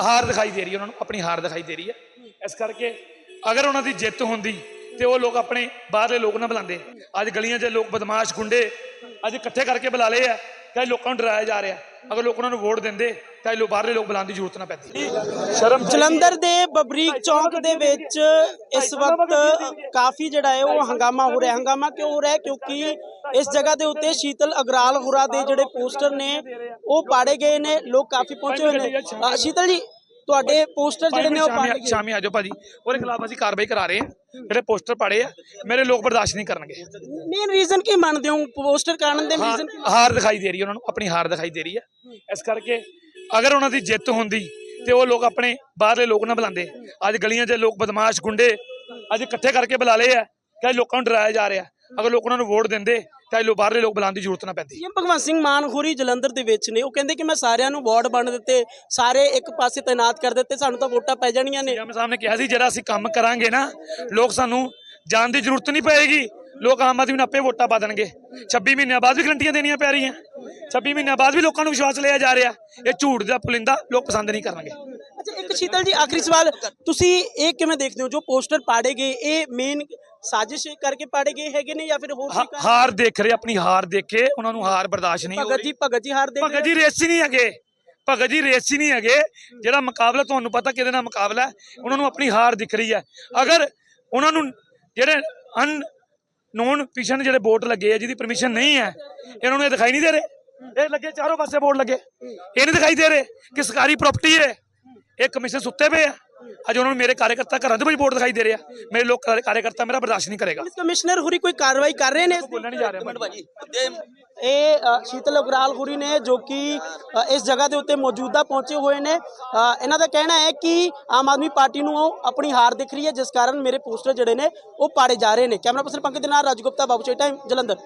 ਹਾਰ ਦਿਖਾਈ ਦੇ ਰਹੀ ਹੈ, ਉਹਨਾਂ ਨੂੰ ਆਪਣੀ ਹਾਰ ਦਿਖਾਈ ਦੇ ਰਹੀ ਹੈ। ਇਸ ਕਰਕੇ ਅਗਰ ਉਹਨਾਂ ਦੀ ਜਿੱਤ ਹੁੰਦੀ ਤੇ ਉਹ ਲੋਕ ਆਪਣੇ ਬਾਹਰਲੇ ਲੋਕ ਨਾ ਬੁਲਾਉਂਦੇ। ਅੱਜ ਗਲੀਆਂ 'ਚ ਲੋਕ ਬਦਮਾਸ਼ ਗੁੰਡੇ ਅੱਜ ਇਕੱਠੇ ਕਰਕੇ ਬੁਲਾ ਲਏ ਆ, ਕਈ ਲੋਕਾਂ ਨੂੰ ਡਰਾਇਆ ਜਾ ਰਿਹਾ। ਅਗਰ ਲੋਕ ਉਹਨਾਂ ਨੂੰ ਵੋਟ ਦਿੰਦੇ ਤਾਂ ਇਹ ਬਾਹਰਲੇ ਲੋਕ ਬੁਲਾਉਣ ਦੀ ਜ਼ਰੂਰਤ ਨਾ ਪੈਂਦੀ। ਸ਼ਰਮ ਜਲੰਧਰ ਦੇ ਬਬਰੀਕ ਚੌਂਕ ਦੇ ਵਿੱਚ ਇਸ ਵਕਤ ਕਾਫੀ ਜਿਹੜਾ ਹੈ ਉਹ ਹੰਗਾਮਾ ਹੋ ਰਿਹਾ। ਹੰਗਾਮਾ ਕਿਉਂ ਹੋ ਰਿਹਾ? ਕਿਉਂਕਿ ਇਸ ਜਗ੍ਹਾ ਦੇ ਉੱਤੇ ਸ਼ੀਤਲ ਅਗਰਾਲ ਹੁਰਾ ਦੇ ਜਿਹੜੇ ਪੋਸਟਰ ਨੇ ਉਹ ਪਾੜੇ ਗਏ ਨੇ। ਲੋਕ ਕਾਫੀ ਪਹੁੰਚੇ ਹੋਏ ਨੇ। ਸ਼ੀਤਲ ਜੀ ਤੁਹਾਡੇ ਪੋਸਟਰ ਜਿਹੜੇ ਨੇ ਉਹ ਪਾੜੇ ਸ਼ਾਮੀ ਗਏ ਸ਼ਾਮੀ ਆਜੋ ਭਾਜੀ। ਉਹਦੇ ਖਿਲਾਫ ਅਸੀਂ ਕਾਰਵਾਈ ਕਰਾ ਰਹੇ ਹਾਂ। ਜਿਹੜੇ ਪੋਸਟਰ ਪਾੜੇ ਆ ਮੇਰੇ ਲੋਕ ਬਰਦਾਸ਼ਤ ਨਹੀਂ ਕਰਨਗੇ। ਮੇਨ ਰੀਜ਼ਨ ਕੀ ਮੰਨਦੇ ਹੋ? ਪੋਸਟਰ ਕਾਰਨ ਦੇ ਰੀਜ਼ਨ ਹਾਰ ਦਿਖਾਈ ਦੇ ਰਹੀ ਉਹਨਾਂ ਨੂੰ ਆਪਣੀ ਹਾਰ ਦਿਖਾਈ ਦੇ ਰਹੀ ਹੈ। ਇਸ ਕਰਕੇ ਅਗਰ ਉਹਨਾਂ ਦੀ ਜਿੱਤ ਹੁੰਦੀ ਤੇ ਉਹ ਲੋਕ ਆਪਣੇ ਬਾਹਰਲੇ ਲੋਕ ਨਾ ਬੁਲਾਉਂਦੇ। ਅੱਜ ਗਲੀਆਂ 'ਚ ਲੋਕ ਬਦਮਾਸ਼ ਗੁੰਡੇ ਅੱਜ ਇਕੱਠੇ ਕਰਕੇ ਬੁਲਾ ਲਏ ਆ ਕਈ ਲੋਕਾਂ ਨੂੰ ਡਰਾਇਆ ਜਾ ਰਿਹਾ। ਅਗਰ ਲੋਕ ਉਹਨਾਂ ਨੂੰ ਵੋਟ ਦਿੰਦੇ ਤਾਂ ਇਹ ਲੋਕ ਬਾਹਰਲੇ ਲੋਕ ਬੁਲਾਉਣ ਦੀ ਜ਼ਰੂਰਤ ਨਾ ਪੈਂਦੀ। ਸੀਐਮ ਭਗਵੰਤ ਸਿੰਘ ਮਾਨ ਹੋਰੀ ਜਲੰਧਰ ਦੇ ਵਿੱਚ ਨੇ ਉਹ ਕਹਿੰਦੇ ਕਿ ਮੈਂ ਸਾਰਿਆਂ ਨੂੰ ਵਾਰਡ ਬਣ ਦਿੱਤੇ ਸਾਰੇ ਇੱਕ ਪਾਸੇ ਤਾਇਨਾਤ ਕਰ ਦਿੱਤੇ ਸਾਨੂੰ ਤਾਂ ਵੋਟਾਂ ਪੈ ਜਾਣੀਆਂ ਨੇ। ਜਿਵੇਂ ਸਾਹਿਬ ਨੇ ਕਿਹਾ ਸੀ ਜਿਹੜਾ ਅਸੀਂ ਕੰਮ ਕਰਾਂਗੇ ਨਾ ਲੋਕ ਸਾਨੂੰ ਜਾਣ ਦੀ ਜ਼ਰੂਰਤ ਨਹੀਂ ਪਏਗੀ ਲੋਕ ਆਮ ਆਦਮੀ ਨੂੰ ਆਪੇ ਵੋਟਾਂ ਪਾ ਦੇਣਗੇ। 26 ਮਹੀਨਿਆਂ ਬਾਅਦ ਵੀ ਗਰੰਟੀਆਂ ਦੇਣੀਆਂ ਪੈ ਰਹੀਆਂ। 26 ਮਹੀਨਿਆਂ ਬਾਅਦ ਵੀ ਲੋਕਾਂ ਨੂੰ ਵਿਸ਼ਵਾਸ ਲਿਆ ਜਾ ਰਿਹਾ ਇਹ ਝੂਠ ਦਾ ਪੁਲਿੰਦਾ ਲੋਕ ਪਸੰਦ ਨਹੀਂ ਕਰਨਗੇ। ਅੱਛਾ ਇੱਕ ਸ਼ੀਤਲ ਜੀ ਆਖਰੀ ਸਵਾਲ ਤੁਸੀਂ ਇਹ ਕਿਵੇਂ ਦੇਖਦੇ ਹੋ? ਜੋ ਪੋਸਟਰ ਪਾੜੇ ਗਏ ਇਹ ਮੇਨ ਸਾਜ਼ਿਸ਼ ਕਰਕੇ ਪਾੜੇ ਗਏ ਹੈਗੇ ਨੇ ਜਾਂ ਫਿਰ ਹੋਰ ਹਾ- ਕਾਰਨ? ਹਾਰ ਦੇਖ ਰਹੇ ਆਪਣੀ ਹਾਰ ਦੇਖ ਕੇ ਉਹਨਾਂ ਨੂੰ ਹਾਰ ਬਰਦਾਸ਼ਤ ਨਹੀਂ ਹੋ ਭਗਤ ਰਹੀ। ਜੀ ਭਗਤ ਜੀ ਹਾਰ ਦੇ ਭਗਤ ਜੀ ਰੇਸੀ ਨਹੀਂ ਹੈਗੇ। ਭਗਤ ਜੀ ਰੇਸੀ ਨਹੀਂ ਹੈਗੇ। ਜਿਹੜਾ ਮੁਕਾਬਲਾ ਤੁਹਾਨੂੰ ਪਤਾ ਕਿਹਦੇ ਨਾਲ ਮੁਕਾਬਲਾ ਹੈ ਉਹਨਾਂ ਨੂੰ ਆਪਣੀ ਹਾਰ ਦਿਖ ਰਹੀ ਹੈ। ਅਗਰ ਉਹਨਾਂ ਨੂੰ ਜਿਹੜੇ ਅਨ ਨੋਨ ਪਿਸ਼ਨ ਜਿਹੜੇ ਵੋਟ ਲੱਗੇ ਆ ਜਿਹਦੀ ਪਰਮਿਸ਼ਨ ਨਹੀਂ ਹੈ ਇਹਨਾਂ ਨੂੰ ਇਹ ਦਿਖਾਈ ਨਹੀਂ ਦੇ ਰਹੇ। ਇਹ ਲੱਗੇ ਚਾਰੋਂ ਪਾਸੇ ਵੋਟ ਲੱਗੇ। ਇਹ ਨਹੀਂ ਦਿਖਾਈ ਦੇ ਰਹੇ ਕਿ ਸਰਕਾਰੀ ਪ੍ਰਾਪਰਟੀ ਹੈ। ਇਹ ਕਮਿਸ਼ਨ ਸੁੱਤੇ ਪਏ ਆ। ਅੱਜ ਉਹਨਾਂ ਨੂੰ ਮੇਰੇ ਕਾਰਜਕਰਤਾ ਘਰਾਂ ਦੇ ਵਿੱਚ ਵੋਟ ਦਿਖਾਈ ਦੇ ਰਿਹਾ। ਮੇਰੇ ਲੋਕ ਕਾਰਜ- ਕਾਰਜਕਰਤਾ ਮੇਰਾ ਬਰਦਾਸ਼ਤ ਨਹੀਂ ਕਰੇਗਾ। ਪੁਲਿਸ ਕਮਿਸ਼ਨਰ ਹੋਰੀ ਕੋਈ ਕਾਰਵਾਈ ਕਰ ਰਹੇ ਨੇ ਇਸ? ਬੋਲਣ ਨਹੀਂ ਜਾ ਰਿਹਾ ਭਾਜੀ ਇਹ ਸ਼ੀਤਲ ਉਗਰਾਲ ਹੁਰੀ ਨੇ ਜੋ ਕਿ ਇਸ ਜਗ੍ਹਾ ਦੇ ਉੱਤੇ ਮੌਜੂਦਾ ਪਹੁੰਚੇ ਹੋਏ ਨੇ। ਇਹਨਾਂ ਦਾ ਕਹਿਣਾ ਹੈ ਕਿ ਆਮ ਆਦਮੀ ਪਾਰਟੀ ਨੂੰ ਆਪਣੀ ਹਾਰ ਦਿਖ ਰਹੀ ਹੈ ਜਿਸ ਕਾਰਨ ਮੇਰੇ ਪੋਸਟਰ ਜਿਹੜੇ ਨੇ ਉਹ ਪਾੜੇ ਜਾ ਰਹੇ ਨੇ। ਕੈਮਰਾ ਪਰਸਨ ਪੰਕਜ ਦੇ ਨਾਲ ਰਾਜਗੁਪਤਾ ਬਾਬੂ ਟਾਈਮ ਜਲੰਧਰ।